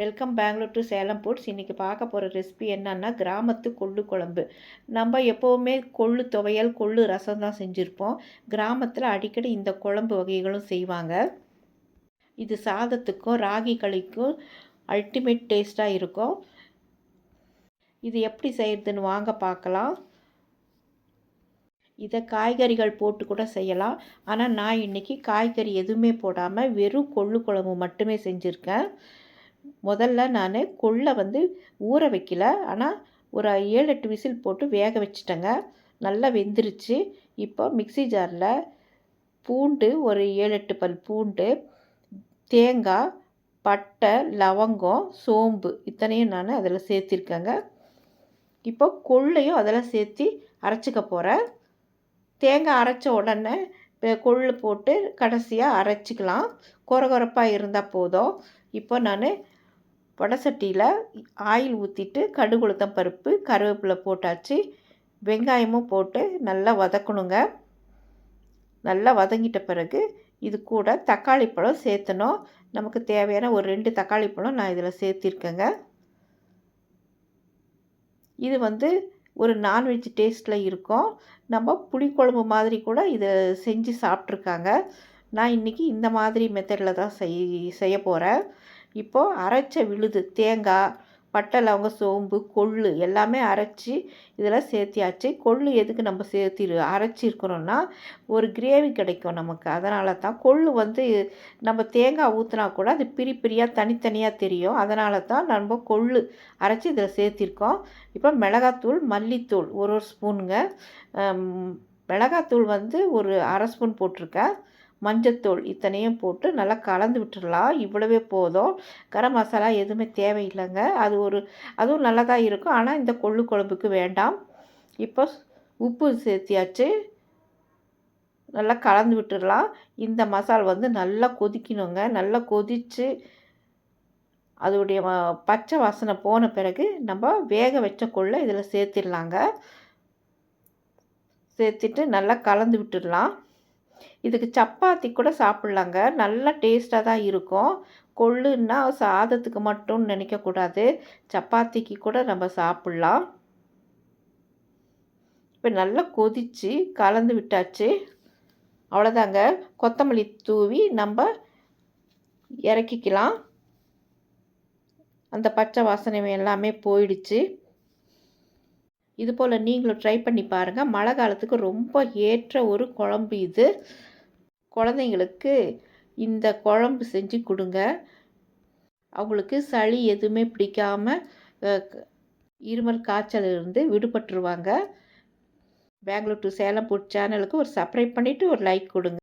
Welcome Bangalore to Salem foods இன்றைக்கி பார்க்க போகிற ரெசிபி என்னன்னா கிராமத்து கொள்ளு குழம்பு. நம்ம எப்போவுமே கொள்ளு துவையல் கொள்ளு ரசம் தான் செஞ்சுருப்போம். கிராமத்தில் அடிக்கடி இந்த குழம்பு வகைகளும் செய்வாங்க. இது சாதத்துக்கும் ராகி களிக்கும் அல்டிமேட் டேஸ்ட்டாக இருக்கும். இது எப்படி செய்கிறதுன்னு வாங்க பார்க்கலாம். இதை காய்கறிகள் போட்டு கூட செய்யலாம். ஆனால் நான் இன்றைக்கி காய்கறி எதுவுமே போடாமல் வெறும் கொள்ளு குழம்பு மட்டுமே செஞ்சுருக்கேன். முதல்ல நான் கொள்ளை வந்து ஊற வைக்கல. ஆனால் ஒரு ஏழு எட்டு விசில் போட்டு வேக வச்சிட்டேங்க. நல்லா வெந்துருச்சு. இப்போ மிக்சி ஜாரில் பூண்டு ஒரு ஏழு எட்டு பல் பூண்டு தேங்காய் பட்டை லவங்கம் சோம்பு இத்தனையும் நான் அதில் சேர்த்திருக்கேங்க. இப்போ கொள்ளையும் அதில் சேர்த்து அரைச்சிக்க போகிறேன் தேங்காய் அரைச்ச உடனே கொள்ளு போட்டு கடைசியாக அரைச்சிக்கலாம். குறகுறப்பாக இருந்தால் போதும். இப்போ நான் வடை சட்டியில் ஆயில் ஊற்றிட்டு கடுகுளுத்தம் பருப்பு கருவேப்பிலை போட்டாச்சு. வெங்காயமும் போட்டு நல்லா வதக்கணுங்க. நல்லா வதங்கிட்ட பிறகு இது கூட தக்காளி பழம் சேர்த்தணும். நமக்கு தேவையான ஒரு ரெண்டு தக்காளி பழம் நான் இதில் சேர்த்திருக்கேங்க. இது வந்து ஒரு நான்வெஜ் டேஸ்ட்டில் இருக்கும். நம்ம புளிக்குழம்பு மாதிரி கூட இதை செஞ்சு சாப்பிட்ருக்காங்க. நான் இன்றைக்கி இந்த மாதிரி மெத்தடில் தான் செய் செய்ய போகிறேன் இப்போது அரைச்ச விழுது தேங்காய் பட்டை லவங்க சோம்பு கொள்ளு எல்லாமே அரைச்சி இதெல்லாம் சேர்த்தியாச்சு. கொள்ளு எதுக்கு நம்ம சேர்த்தி அரைச்சிருக்கிறோன்னா ஒரு கிரேவி கிடைக்கும் நமக்கு. அதனால தான் கொள்ளு வந்து நம்ம தேங்காய் ஊற்றினா கூட அது பிரி பிரியாக தனித்தனியாக தெரியும். அதனால தான் நம்ம கொள்ளு அரைச்சி இதில் சேர்த்திருக்கோம். இப்போ மிளகாத்தூள் மல்லித்தூள் ஒரு ஒரு ஸ்பூனுங்க. மிளகாத்தூள் வந்து ஒரு அரை ஸ்பூன் போட்டிருக்கேன். மஞ்சத்தூள் இத்தனையும் போட்டு நல்லா கலந்து விட்டுடலாம் இவ்வளவே போதும். கரம் மசாலா எதுவுமே தேவையில்லைங்க. அது ஒரு அதுவும் நல்லா தான் இருக்கும். ஆனால் இந்த கொள்ளு குழம்புக்கு வேண்டாம். இப்போ உப்பு சேர்த்தியாச்சு. நல்லா கலந்து விட்டுடலாம் இந்த மசால் வந்து நல்லா கொதிக்கணுங்க. நல்லா கொதித்து அதோடைய பச்சை வாசனை போன பிறகு நம்ம வேக வச்ச கொள்ளை இதில் சேர்த்திடலாங்க. சேர்த்துட்டு நல்லா கலந்து விட்டுடலாம். இதுக்கு சப்பாத்தி கூட சாப்பிட்லாங்க. நல்லா டேஸ்ட்டாக தான் இருக்கும். கொள்ளுன்னா சாதத்துக்கு மட்டும் நினைக்கக்கூடாது. சப்பாத்திக்கு கூட நம்ம சாப்பிட்லாம். இப்போ நல்லா கொதித்து கலந்து விட்டாச்சு. அவ்வளோதாங்க. கொத்தமல்லி தூவி நம்ம இறக்கிக்கலாம். அந்த பச்சை வாசனை எல்லாமே போயிடுச்சு. இது போல் நீங்களும் ட்ரை பண்ணி பாருங்கள் மழை காலத்துக்கு ரொம்ப ஏற்ற ஒரு குழம்பு இது. குழந்தைங்களுக்கு இந்த குழம்பு செஞ்சு கொடுங்க. அவங்களுக்கு சளி எதுவுமே பிடிக்காமல் இருமல் காய்ச்சலிருந்து விடுபட்டுருவாங்க. பெங்களூர் டு சேலம் ஃபுட் சேனலுக்கு ஒரு சப்ஸ்கிரைப் பண்ணிவிட்டு ஒரு லைக் கொடுங்க.